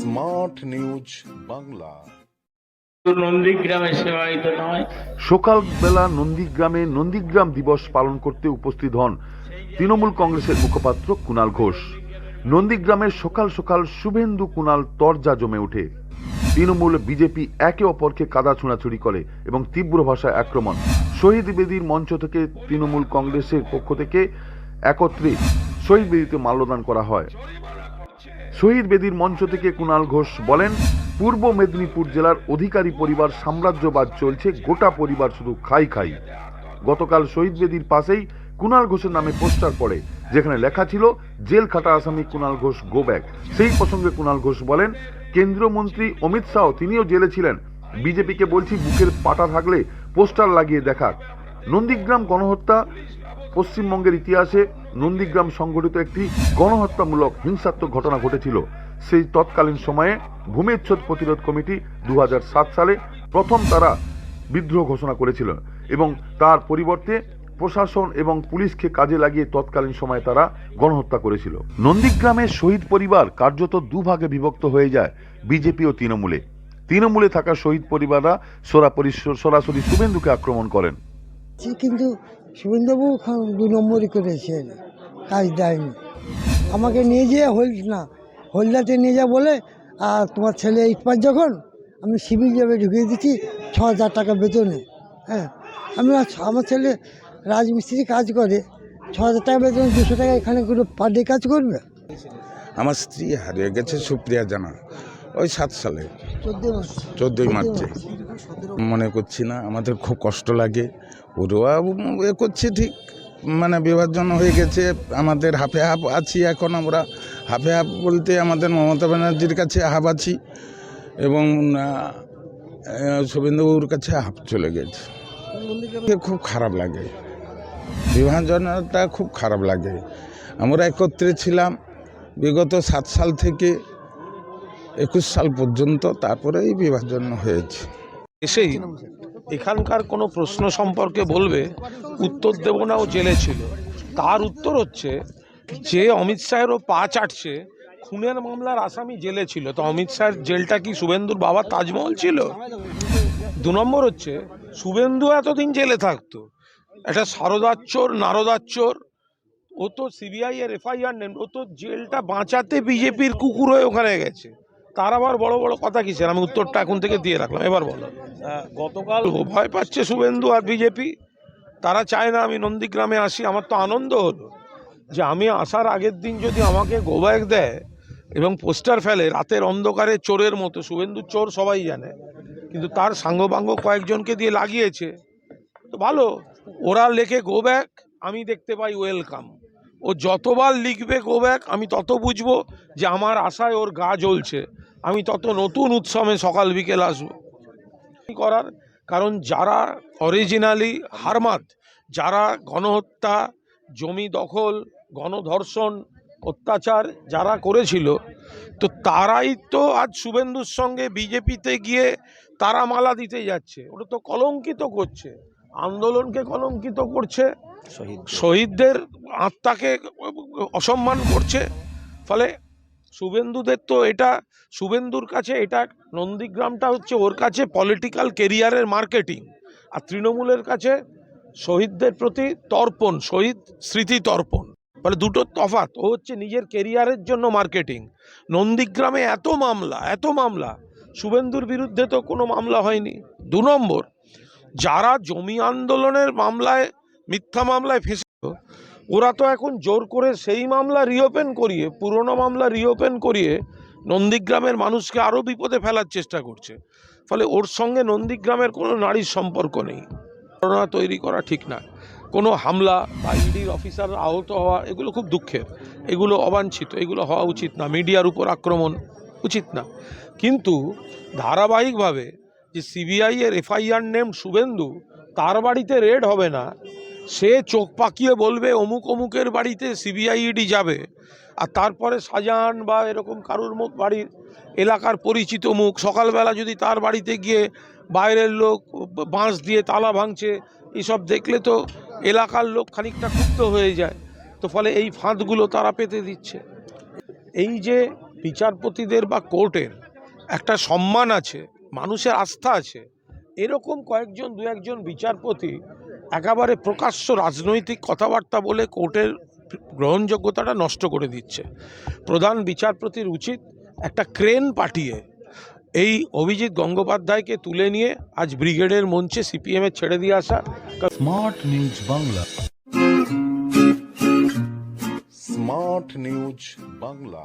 Smart news Bangla. নন্দীগ্রামে সেবায়িত নয় সকালবেলা নন্দীগ্রামে নন্দীগ্রাম দিবস পালন করতে উপস্থিত হন তৃণমূল কংগ্রেসের মুখপাত্র কুণাল ঘোষ। নন্দীগ্রামের সকাল সকাল শুভেন্দু কুণাল তরজা জমে ওঠে। তৃণমূল বিজেপি একে অপরকে কাদা ছোঁড়াছুড়ি করে এবং তীব্র ভাষায় আক্রমণ। শহীদ বেদির মঞ্চ থেকে তৃণমূল কংগ্রেসের পক্ষ থেকে একত্রে শহীদ বেদিতে মাল্যদান করা হয়। শহীদ বেদির মঞ্চ থেকে কুণাল ঘোষ বলেন, পূর্ব মেদিনীপুর জেলার অধিকারী পরিবার সাম্রাজ্যবাদ চলছে, গোটা পরিবার শুধু খাই খাই। গতকাল শহীদ বেদির পাশেই কুণাল ঘোষের নামে পোস্টার পড়ে, যেখানে লেখা ছিল, জেল খাটা আসামি কুণাল ঘোষ, গো ব্যাক। সেই প্রসঙ্গে কুণাল ঘোষ বলেন, কেন্দ্রীয় মন্ত্রী অমিত শাহ, তিনিও জেলে ছিলেন। বিজেপিকে বলছি বুকের পাটা থাকলে পোস্টার লাগিয়ে দেখাক। নন্দীগ্রাম গণহত্যা পশ্চিমবঙ্গের ইতিহাসে নন্দীগ্রাম সংঘটিত একটি গণহত্যামূলক হিংসাত্মক ঘটনা ঘটেছিল। সেই তৎকালীন সময়ে ভূমিচ্ছেদ প্রতিরোধ কমিটি দু সালে প্রথম তারা বিদ্রোহ ঘোষণা করেছিল এবং তার পরিবর্তে প্রশাসন এবং পুলিশকে কাজে লাগিয়ে তৎকালীন সময়ে তারা গণহত্যা করেছিল। নন্দীগ্রামের শহীদ পরিবার কার্যত দুভাগে বিভক্ত হয়ে যায়, বিজেপি ও তৃণমূলে। তৃণমূলে থাকা শহীদ পরিবাররা সরাসরি শুভেন্দুকে আক্রমণ করেন। কিন্তু শুভেন্দুবাবু দু নম্বরই করেছে কাজ দেয়নি। আমাকে নিয়ে যেয়ে হোল না হলদাতে নিয়ে যা বলে আর তোমার ছেলে ইটপাট যখন আমি সিভিল যাবে ঢুকিয়ে দিচ্ছি ছ হাজার টাকা বেতনে হ্যাঁ। আমি আমার ছেলে রাজমিস্ত্রি কাজ করে ছ হাজার টাকা বেতনে দুশো টাকা এখানে কোনো পার ডে কাজ করবে? আমার স্ত্রী হারিয়ে গেছে সুপ্রিয়া জানা ওই সাত সালে চোদ্দ মাস চোদ্দোই মার্চে। মনে করছি না, আমাদের খুব কষ্ট লাগে। ওরা এ করছে ঠিক মানে বিভাজন হয়ে গেছে, আমাদের হাফে হাফ আছি এখন আমরা। হাফে হাফ বলতে আমাদের মমতা ব্যানার্জির কাছে হাফ আছি এবং শুভেন্দুবাবুর কাছে হাফ চলে গেছে। খুব খারাপ লাগে। বিভাজনটা খুব খারাপ লাগে। আমরা একত্রে ছিলাম বিগত সাত সাল থেকে একুশ সাল পর্যন্ত তারপরে এই বিভাজন হয়েছে। এসেই এখানকার কোনো প্রশ্ন সম্পর্কে বলবে, উত্তর দেব না, ও জেলে ছিল। তার উত্তর হচ্ছে যে অমিত শাহেরও পা চাটছে, খুনের মামলার আসামি জেলে ছিল। তো অমিত শাহের জেলটা কি শুভেন্দুর বাবা তাজমহল ছিল? দু নম্বর হচ্ছে, শুভেন্দু এতদিন জেলে থাকতো। একটা সারদাচ্চোর নারদাচ্চোর ও তো সিবিআই এর এফআইআর নেন ও তো জেলটা বাঁচাতে বিজেপির কুকুর হয়ে ওখানে গেছে। তার আবার বড় বড় কথা কিসের? আমি উত্তরটা এখন থেকে দিয়ে রাখলাম। এবার বলো। গতকাল ভয় পাচ্ছে শুভেন্দু আর বিজেপি। তারা চায় না আমি নন্দীগ্রামে আসি। আমার তো আনন্দ হলো যে আমি আসার আগের দিন যদি আমাকে গোবায়ক দেয় এবং পোস্টার ফেলে রাতের অন্ধকারে চোরের মতো শুভেন্দু চোর সবাই জানে কিন্তু তার সাঙ্গবাঙ্গ কয়েকজনকে দিয়ে লাগিয়েছে। তো ভালো ওরা লেখে গো ব্যাক আমি দেখতে পাই ওয়েলকাম। ও যতবার লিখবে গো ব্যাক আমি তত বুঝব যে আমার আশায় ওর গা জ্বলছে। আমি তত নতুন উৎসবে সকাল বিকেল আসব। করার কারণ যারা অরিজিনালি হারমাত, যারা গণহত্যা, জমি দখল, গণধর্ষণ, অত্যাচার যারা করেছিল, তো তারাই তো আজ শুভেন্দুর সঙ্গে বিজেপিতে গিয়ে তারা মালা দিতে যাচ্ছে। ওটা তো কলঙ্কিত করছে। আন্দোলনকে কলঙ্কিত করছে। শহীদদের। আত্মাকে অসম্মান করছে। ফলে শুভেন্দুদের তো এটা, শুভেন্দুর কাছে এটা নন্দীগ্রামটা হচ্ছে ওর কাছে পলিটিক্যাল কেরিয়ারের মার্কেটিং আর তৃণমূলের কাছে শহীদদের প্রতি তর্পণ, শহীদ স্মৃতি তর্পণ। ফলে দুটো তফাৎ, ও হচ্ছে নিজের কেরিয়ারের জন্য মার্কেটিং নন্দীগ্রামে এত মামলা এত মামলা, শুভেন্দুর বিরুদ্ধে তো কোনো মামলা হয়নি। দু নম্বর, যারা জমি আন্দোলনের মামলায় মিথ্যা মামলায় ফেসেছিল ওরা তো এখন জোর করে সেই মামলা রিওপেন করিয়ে, পুরনো মামলা রিওপেন করিয়ে নন্দীগ্রামের মানুষকে আরও বিপদে ফেলার চেষ্টা করছে। ফলে ওর সঙ্গে নন্দীগ্রামের কোনো নারীর সম্পর্ক নেই। ঘটনা তৈরি করা ঠিক না। কোনো হামলা বা ইডির অফিসার আহত হওয়া, এগুলো খুব দুঃখের। এগুলো অবাঞ্ছিত। এগুলো হওয়া উচিত না। মিডিয়ার উপর আক্রমণ উচিত না। কিন্তু ধারাবাহিকভাবে যে সিবিআই এর এফআইআর নেম শুভেন্দু, তার বাড়িতে রেড হবে না সে চোখ পাকিয়ে বলবে, অমুক অমুকের বাড়িতে সিবিআইডি যাবে। আর তারপরে শাহজাহান বা এরকম কারুর মুখ বাড়ির এলাকার পরিচিত মুখ, সকালবেলা যদি তার বাড়িতে গিয়ে বাইরের লোক বাঁশ দিয়ে তালা ভাঙছে, এসব দেখলে তো এলাকার লোক খানিকটা ক্ষুব্ধ হয়ে যায়। তো ফলে এই ফাঁদগুলো তারা পেতে দিচ্ছে। এই যে বিচারপতিদের বা কোর্টের একটা সম্মান আছে, মানুষের আস্থা আছে, এরকম কয়েকজন দু একজন বিচারপতি একেবারে প্রকাশ্য রাজনৈতিক কথাবার্তা বলে কোর্টের গ্রহণযোগ্যতাটা নষ্ট করে দিচ্ছে। প্রধান বিচারপতির উচিত একটা ক্রেন পাঠিয়ে এই অভিজিৎ গঙ্গোপাধ্যায়কে তুলে নিয়ে আজ ব্রিগেডের মঞ্চে সিপিএমে ছেড়ে দিয়ে আসা। Smart news Bangla. Smart news Bangla.